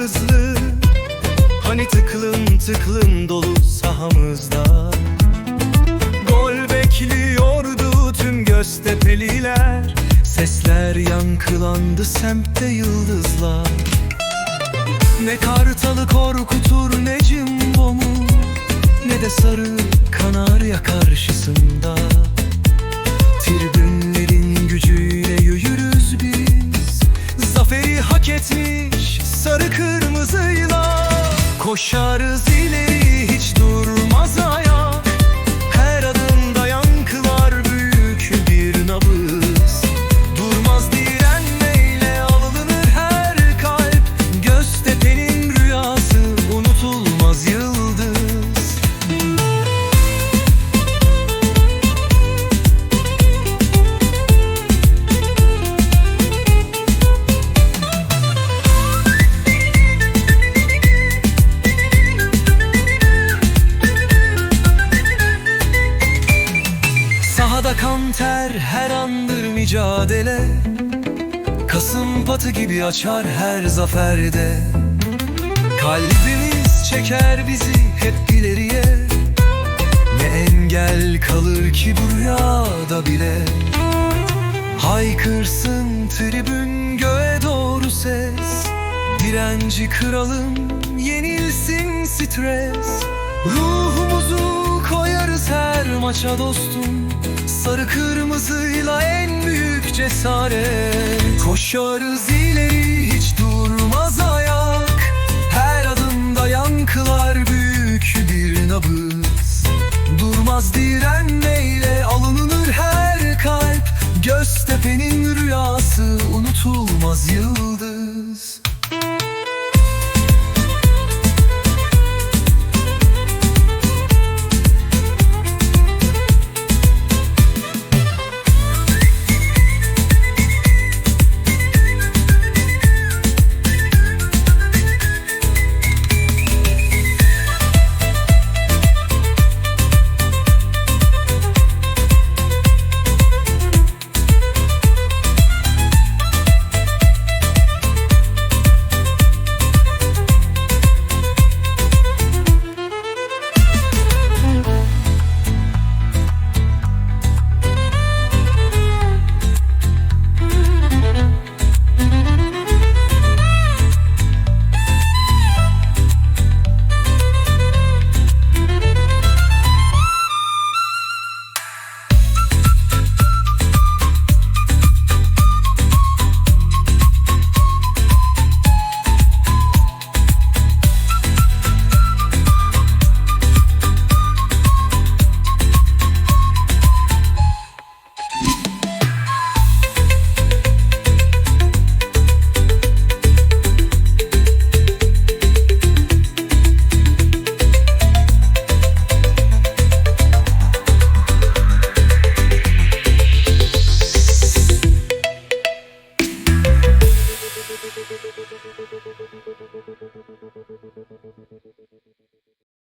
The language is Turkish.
hızlı. Hani tıklım tıklım dolu sahamızda. Gol bekliyordu tüm Göztepe'liler. Sesler yankılandı semtte yıldızlar. Ne kartalı korkutur ne cimbomu Ne de sarı kanarya karşısında Koşarız ileri Sahada kan ter her andır mücadele. Kasım patı gibi açar her zaferde. Kalbimiz çeker bizi hep ileriye. Ne engel kalır ki bu rüyada bile? Haykırsın tribün göğe doğru ses. Direnci kıralım yenilsin stres. Ruhumuzu koyarız her maça dostum Sarı kırmızıyla en büyük cesaret. Koşarız ileri hiç